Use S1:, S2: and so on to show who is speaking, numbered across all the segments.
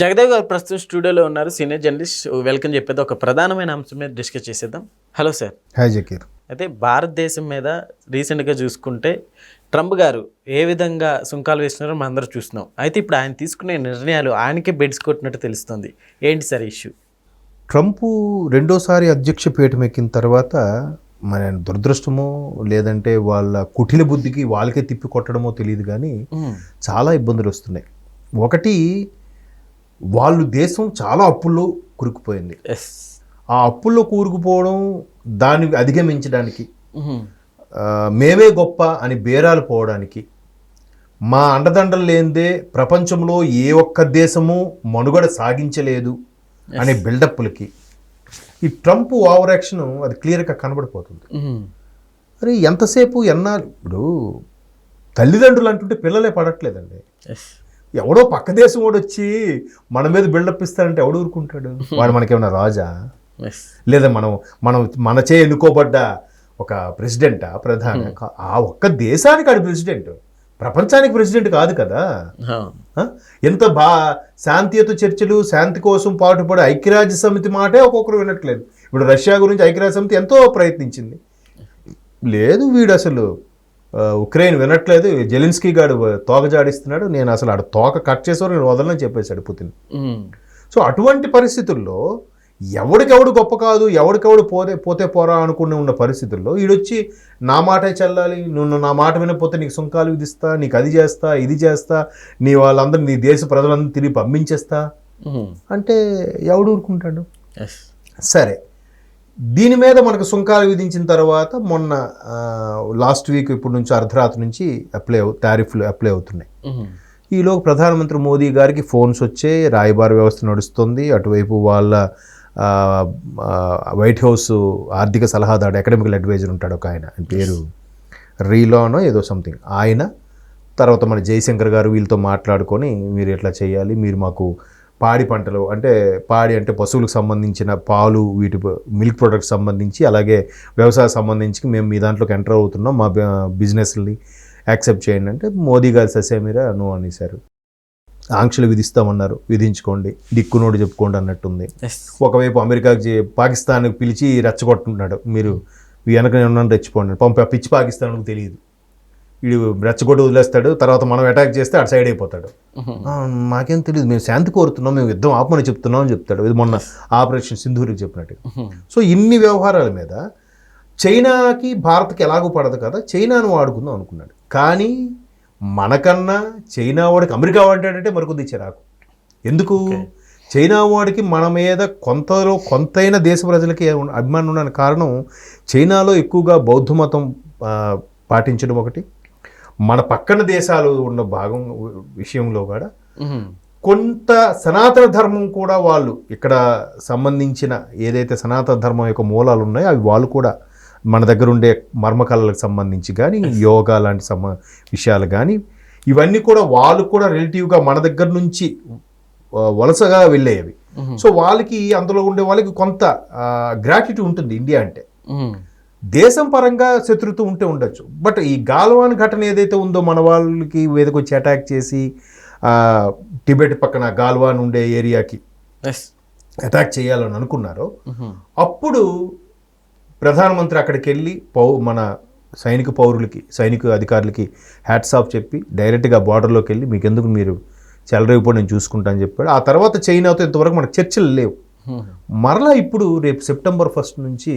S1: జగదేవ్ గారు ప్రస్తుతం స్టూడియోలో ఉన్నారు. సీనియర్ జర్నలిస్ట్ వెల్కమ్ చెప్పేది ఒక ప్రధానమైన అంశం మీద డిస్కస్ చేసేద్దాం. Hello sir.
S2: హాయ్ జకీర్.
S1: అయితే భారతదేశం మీద రీసెంట్గా చూసుకుంటే ట్రంప్ గారు ఏ విధంగా సుంకాలు వేస్తున్నారో మనం అందరూ చూస్తున్నాం. అయితే ఇప్పుడు ఆయన తీసుకునే నిర్ణయాలు ఆయనకే బెడ్స్ కొట్టినట్టు తెలుస్తుంది. ఏంటి సార్ ఇష్యూ?
S2: ట్రంప్ రెండోసారి అధ్యక్ష పీఠం ఎక్కిన తర్వాత మన దురదృష్టమో లేదంటే వాళ్ళ కుటిల బుద్ధికి వాళ్ళకే తిప్పి కొట్టడమో తెలియదు కానీ చాలా ఇబ్బందులు వస్తున్నాయి. ఒకటి వాళ్ళు దేశం చాలా అప్పుల్లో కురుకుపోయింది. ఆ అప్పుల్లో కూరుకుపోవడం దాన్ని అధిగమించడానికి మేమే. గొప్ప అని బేరాలు పోవడానికి మా అండదండలు లేనిదే ప్రపంచంలో ఏ ఒక్క దేశము మనుగడ సాగించలేదు అనే బిల్డప్లకి ఈ ట్రంప్ ఓవర్ యాక్షన్ అది క్లియర్గా కనబడిపోతుంది. అరే ఎంతసేపు ఎన్నాళ్ళు? ఇప్పుడు తల్లిదండ్రులు అంటుంటే పిల్లలే పడట్లేదండి. ఎవడో పక్క దేశం వాడు వచ్చి మన మీద బిల్డప్ ఇస్తారంటే ఎవడు ఊరుకుంటాడు? వాడు మనకేమైనా రాజా? లేదా మనం మనం మనచే ఎన్నుకోబడ్డ ఒక ప్రెసిడెంటా ప్రధాన? కా- ఆ ఒక్క దేశానికి ఆడు ప్రెసిడెంట్ ప్రపంచానికి ప్రెసిడెంట్ కాదు కదా? ఎంత బా శాంతియుత చర్చలు శాంతి కోసం పాటుపడే ఐక్యరాజ్య సమితి మాటే ఒక్కొక్కరు వినట్లేదు. ఇప్పుడు రష్యా గురించి ఐక్యరాజ్య సమితి ఎంతో ప్రయత్నించింది. లేదు వీడు అసలు ఉక్రెయిన్ వినట్లేదు. జెలిన్స్కీ గాడు తోక జాడిస్తున్నాడు నేను అసలు ఆడ తోక కట్ చేసేవారు నేను వదలని చెప్పేశాడు పుతిన్. సో అటువంటి పరిస్థితుల్లో ఎవడికెవడు గొప్ప కాదు ఎవడికెవడు పోతే పోతే పోరా అనుకుని ఉన్న పరిస్థితుల్లో ఈడొచ్చి నా మాటే చెల్లాలి నువ్వు నా మాట వినకపోతే నీకు సుంకాలు విధిస్తా నీకు అది చేస్తా ఇది చేస్తా నీ వాళ్ళందరూ నీ దేశ ప్రజలందరూ తిరిగి పంపించేస్తా. అంటే ఎవడు ఊరుకుంటాడు? సరే. దీని మీద మనకు సుంకాలు విధించిన తర్వాత మొన్న లాస్ట్ వీక్ ఇప్పుడు నుంచి అర్ధరాత్రి నుంచి అప్లై అవు టారిఫ్లు అప్లై అవుతున్నాయి. ఈలోగా ప్రధానమంత్రి మోదీ గారికి ఫోన్స్ వచ్చే రాయబార వ్యవస్థ నడుస్తుంది. అటువైపు వాళ్ళ వైట్ హౌస్ ఆర్థిక సలహాదారు అకాడమికల్ అడ్వైజర్ ఉంటాడు ఒక ఆయన. ఆయన పేరు రీలానో ఏదో సంథింగ్ ఆయన తర్వాత మన జయశంకర్ గారు వీళ్ళతో మాట్లాడుకొని మీరు ఎట్లా చేయాలి? మీరు మాకు పాడి పంటలు అంటే పాడి అంటే పశువులకు సంబంధించిన పాలు వీటి మిల్క్ ప్రొడక్ట్స్ సంబంధించి అలాగే వ్యవసాయ సంబంధించి మేము మీ దాంట్లోకి ఎంటర్ అవుతున్నాం. మా బిజినెస్ని యాక్సెప్ట్ చేయండి అంటే మోదీ గారు ససేమిరా నో అనేసారు ఆంక్షలు విధిస్తామన్నారు. విధించుకోండి. దిక్కునోడు చెప్పుకోండి అన్నట్టుంది. ఒకవైపు అమెరికాకి పాకిస్తాన్కి పిలిచి రెచ్చగొట్టుకుంటున్నాడు మీరు వెనక ఉన్నాను రెచ్చిపోండి. పంపి పిచ్చి పాకిస్తాన్కి తెలియదు. వీడు రెచ్చగొట్టి వదిలేస్తాడు తర్వాత మనం అటాక్ చేస్తే అటు సైడ్ అయిపోతాడు. "ఆ, మాకేం తెలియదు మేము శాంతి కోరుతున్నాం మేము యుద్ధం ఆపమని చెప్తున్నాం అని చెప్తాడు. ఇది మొన్న ఆపరేషన్ సింధూరికి చెప్పినట్టు. సో ఇన్ని వ్యవహారాల మీద చైనాకి భారత్కి ఎలాగో పడదు కదా చైనాను వాడుకుందాం అనుకున్నాడు. కానీ మనకన్నా చైనా వాడికి అమెరికా వాడాడంటే మరికొద్ది చిరాకు. ఎందుకు? చైనా వాడికి మన మీద కొంతలో కొంతైన దేశ ప్రజలకి అభిమానం ఉండడానికి కారణం చైనాలో ఎక్కువగా బౌద్ధ మతం పాటించడం ఒకటి. మన పక్కన దేశాలు ఉన్న భాగం విషయంలో కూడా కొంత సనాతన ధర్మం కూడా వాళ్ళు ఇక్కడ సంబంధించిన ఏదైతే సనాతన ధర్మం యొక్క మూలాలు ఉన్నాయో అవి వాళ్ళు కూడా మన దగ్గర ఉండే మర్మకళలకు సంబంధించి కానీ యోగా లాంటి సమ విషయాలు కానీ ఇవన్నీ కూడా వాళ్ళు కూడా రిలేటివ్గా మన దగ్గర నుంచి వలసగా వెళ్ళేవి. సో వాళ్ళకి అందులో ఉండే వాళ్ళకి కొంత గ్రాటిట్యూడ్ ఉంటుంది ఇండియా అంటే. దేశం పరంగా శత్రుత్వం ఉంటే ఉండొచ్చు. బట్ ఈ గాల్వాన్ ఘటన ఏదైతే ఉందో మన వాళ్ళకి వేదకొచ్చి అటాక్ చేసి టిబెట్ పక్కన గాల్వాన్ ఉండే ఏరియాకి అటాక్ చేయాలని అనుకున్నారో అప్పుడు ప్రధానమంత్రి అక్కడికి వెళ్ళి పౌ మన సైనిక పౌరులకి సైనిక అధికారులకి హ్యాట్స్ ఆఫ్ చెప్పి డైరెక్ట్గా బార్డర్లోకి వెళ్ళి మీకు ఎందుకు మీరు చెలరేగిపో నేను చూసుకుంటా అని చెప్పాడు. ఆ తర్వాత చైనాతో ఇంతవరకు మనకు చర్చలు లేవు. మరలా ఇప్పుడు రేపు సెప్టెంబర్ ఫస్ట్ నుంచి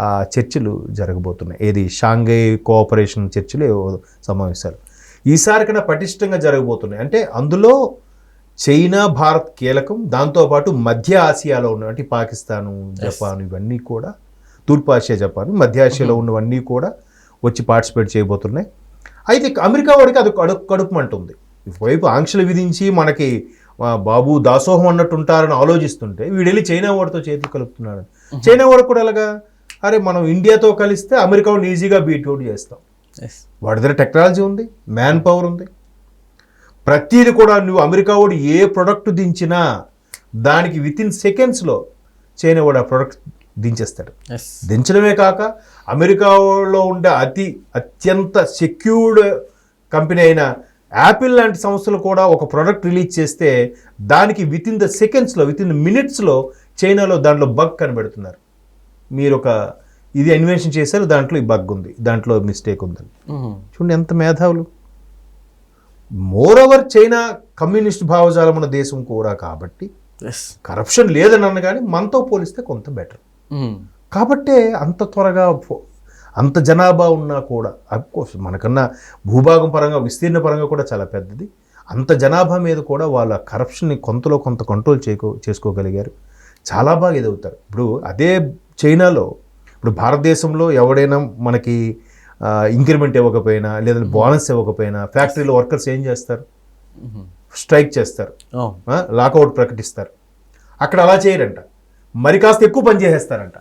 S2: చర్చలు జరగబోతున్నాయి. ఏది? షాంఘై కోఆపరేషన్ చర్చలు సమావేశాలు. ఈసారి కన్నా పటిష్టంగా జరగబోతున్నాయి. అంటే అందులో చైనా భారత్ కీలకం దాంతోపాటు మధ్య ఆసియాలో ఉన్న అంటే పాకిస్తాను జపాన్ ఇవన్నీ కూడా తూర్పు ఆసియా జపాన్ మధ్య ఆసియాలో ఉన్నవన్నీ కూడా వచ్చి పార్టిసిపేట్ చేయబోతున్నాయి. అయితే అమెరికా వాడికి అది కడుపు కడుపుమంటుంది. వైపు ఆంక్షలు విధించి మనకి బాబు దాసోహం అన్నట్టు ఉంటారని ఆలోచిస్తుంటే వీడు వెళ్ళి చైనా వాడితో చేతులు కలుపుతున్నాడు. చైనా వాడు కూడా ఎలాగా అరే మనం ఇండియాతో కలిస్తే అమెరికా ఈజీగా బీట్ అవుట్ చేస్తాం. వాడి దగ్గర టెక్నాలజీ ఉంది మ్యాన్ పవర్ ఉంది. ప్రతిది కూడా నువ్వు అమెరికా వాడు ఏ ప్రొడక్ట్ దించినా దానికి విత్ ఇన్ సెకండ్స్లో చైనా వాడు ఆ ప్రొడక్ట్ దించేస్తాడు. దించడమే కాక అమెరికాలో ఉండే అతి అత్యంత సెక్యూర్డ్ కంపెనీ అయిన యాపిల్ లాంటి సంస్థలు కూడా ఒక ప్రోడక్ట్ రిలీజ్ చేస్తే దానికి విత్ ఇన్ ద సెకండ్స్లో విత్ ఇన్ ద మినిట్స్లో చైనాలో దాంట్లో బగ్ కనిపెడుతున్నారు మీరు ఒక ఇది ఇన్వెన్షన్ చేశారు దాంట్లో ఈ బగ్ ఉంది దాంట్లో మిస్టేక్ ఉందని. చూడండి ఎంత మేధావులు. మోర్ ఓవర్ చైనా కమ్యూనిస్ట్ భావజాలం ఉన్న దేశం కూడా కాబట్టి కరప్షన్ లేదని అన్న కానీ మనతో పోలిస్తే కొంత బెటర్. కాబట్టే అంత త్వరగా అంత జనాభా ఉన్నా కూడా అఫ్కోర్స్ మనకన్నా భూభాగం పరంగా విస్తీర్ణ పరంగా కూడా చాలా పెద్దది. అంత జనాభా మీద కూడా వాళ్ళ కరప్షన్ని కొంతలో కొంత కంట్రోల్ చేసుకోగలిగారు. చాలా బాగా ఎదుగుతారు ఇప్పుడు అదే చైనాలో ఇప్పుడు భారతదేశంలో ఎవడైనా మనకి ఇంక్రిమెంట్ ఇవ్వకపోయినా లేదా బోనస్ ఇవ్వకపోయినా ఫ్యాక్టరీలో వర్కర్స్ ఏం చేస్తారు. స్ట్రైక్ చేస్తారు. లాకౌట్ ప్రకటిస్తారు. అక్కడ అలా చేయరంట. మరి కాస్త ఎక్కువ పని చేసేస్తారంట.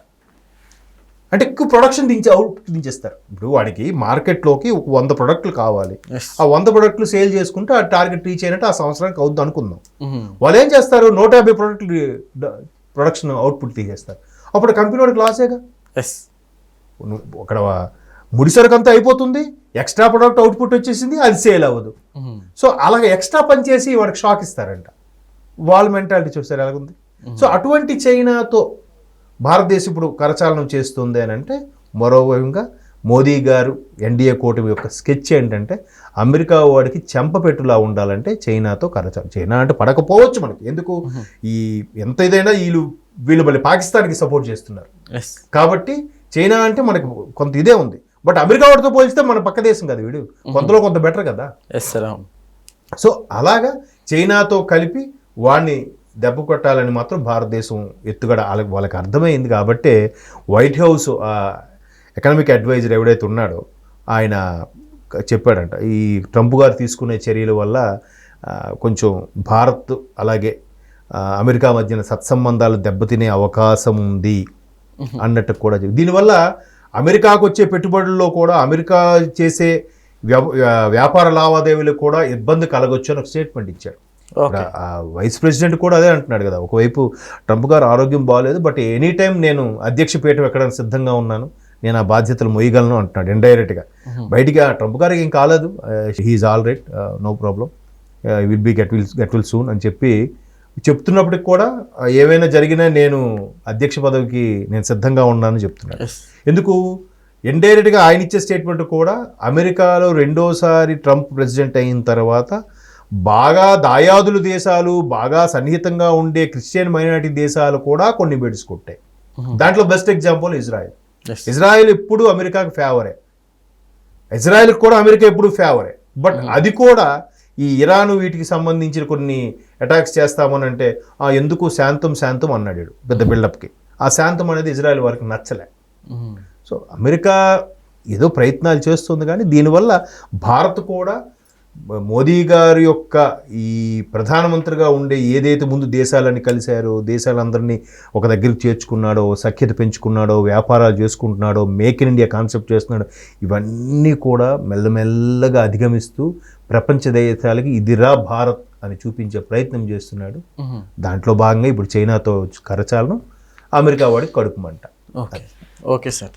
S2: అంటే ఎక్కువ ప్రొడక్షన్ దించి అవుట్ దించేస్తారు. ఇప్పుడు వాడికి మార్కెట్లోకి ఒక వంద ప్రొడక్ట్లు కావాలి. ఆ వంద ప్రొడక్ట్లు సేల్ చేసుకుంటే ఆ టార్గెట్ రీచ్ అయినట్టు ఆ సంవత్సరానికి అవుద్ది అనుకుందాం. వాళ్ళు ఏం చేస్తారు? నూట యాభై ప్రొడక్ట్లు ప్రొడక్షన్ అవుట్పుట్ తీసేస్తారు. అప్పుడు కంపెనీ వాడికి లాసేగా
S1: ఎస్
S2: అక్కడ ముడిసరకు అంతా అయిపోతుంది ఎక్స్ట్రా ప్రొడక్ట్ అవుట్పుట్ వచ్చేసింది అది సేల్ అవ్వదు. సో అలాగే ఎక్స్ట్రా పని చేసి వాడికి షాక్ ఇస్తారంట. వాళ్ళ మెంటాలిటీ చూస్తారు ఎలాగుంది? సో అటువంటి చైనాతో భారతదేశం ఇప్పుడు కరచాలనం చేస్తుంది అని అంటే మరోవైపుగా మోదీ గారు ఎన్డీఏ కూటమి యొక్క స్కెచ్ ఏంటంటే అమెరికా వాడికి చెంపపెట్టులా ఉండాలంటే చైనాతో కరచాలం చైనా అంటే పడకపోవచ్చు మనకి. ఎందుకు? ఈ ఎంత ఇదైనా వీళ్ళు వీళ్ళు మళ్ళీ పాకిస్తాన్కి సపోర్ట్ చేస్తున్నారు.
S1: ఎస్
S2: కాబట్టి చైనా అంటే మనకి కొంత ఇదే ఉంది. బట్ అమెరికా వాడితో పోలిస్తే మన పక్క దేశం కదా వీడు. కొంతలో కొంత బెటర్ కదా.
S1: ఎస్ సార్ అవును.
S2: సో అలాగా చైనాతో కలిపి వాడిని దెబ్బ కొట్టాలని మాత్రం భారతదేశం ఎత్తుగడ వాళ్ళకి వాళ్ళకి అర్థమైంది కాబట్టే వైట్ హౌస్ ఎకనామిక్ అడ్వైజర్ ఎవడైతే ఉన్నాడో ఆయన చెప్పాడంట. ఈ ట్రంప్ గారు తీసుకునే చర్యల వల్ల కొంచెం భారత్ అలాగే అమెరికా మధ్యన సత్సంబంధాలు దెబ్బతినే అవకాశం ఉంది అన్నట్టు కూడా దీనివల్ల అమెరికాకు వచ్చే పెట్టుబడుల్లో కూడా అమెరికా చేసే వ్యాపార లావాదేవీలు కూడా ఇబ్బంది కలగొచ్చు అని ఒక స్టేట్మెంట్ ఇచ్చాడు. వైస్ ప్రెసిడెంట్ కూడా అదే అంటున్నాడు కదా ఒకవైపు ట్రంప్ గారు ఆరోగ్యం బాగాలేదు బట్ ఎనీ టైం నేను అధ్యక్ష పీఠం ఎక్కడానికి సిద్ధంగా ఉన్నాను నేను ఆ బాధ్యతలు మొయ్యగలను అంటున్నాడు ఇండైరెక్ట్గా. బయటికి ఆ ట్రంప్ గారికి ఏం కాలేదు he is all right no problem will be get will get will soon అని చెప్పి చెప్తున్నప్పటికి కూడా ఏమైనా జరిగినా నేను అధ్యక్ష పదవికి నేను సిద్ధంగా ఉన్నానని చెప్తున్నాడు
S1: ఎస్
S2: ఎందుకు? ఇండైరెక్ట్గా ఆయన ఇచ్చే స్టేట్మెంట్ కూడా అమెరికాలో రెండోసారి ట్రంప్ ప్రెసిడెంట్ అయిన తర్వాత బాగా దాయాదులు దేశాలు బాగా సన్నిహితంగా ఉండే క్రిస్టియన్ మైనారిటీ దేశాలు కూడా కొన్ని బెడ్స్ కొట్టాయి. దాంట్లో బెస్ట్ ఎగ్జాంపుల్ ఇజ్రాయెల్. ఇజ్రాయెల్ ఎప్పుడు అమెరికాకు ఫేవరే ఇజ్రాయెల్కి కూడా అమెరికా ఎప్పుడు ఫేవరే బట్ అది కూడా ఈ ఇరాన్ వీటికి సంబంధించిన కొన్ని అటాక్స్ చేస్తామని అంటే "ఆ, ఎందుకు శాంతం శాంతం అన్నాడు పెద్ద బిల్డప్కి. ఆ శాంతం అనేది ఇజ్రాయెల్ వారికి నచ్చలే. సో అమెరికా ఏదో ప్రయత్నాలు చేస్తుంది కానీ దీనివల్ల భారత్ కూడా మోదీ గారి యొక్క ఈ ప్రధానమంత్రిగా ఉండే ఏదైతే ముందు దేశాలన్నీ కలిశారో దేశాలందరినీ ఒక దగ్గరికి చేర్చుకున్నాడో సఖ్యత పెంచుకున్నాడో వ్యాపారాలు చేసుకుంటున్నాడో మేక్ ఇన్ ఇండియా కాన్సెప్ట్ చేస్తున్నాడో ఇవన్నీ కూడా మెల్లమెల్లగా అధిగమిస్తూ ప్రపంచ దేశాలకి ఇదిరా భారత్ అని చూపించే ప్రయత్నం చేస్తున్నాడు. దాంట్లో భాగంగా ఇప్పుడు చైనాతో కరచాలను అమెరికా వాడికి కడుపుమంట
S1: ఓకే. Okay sir.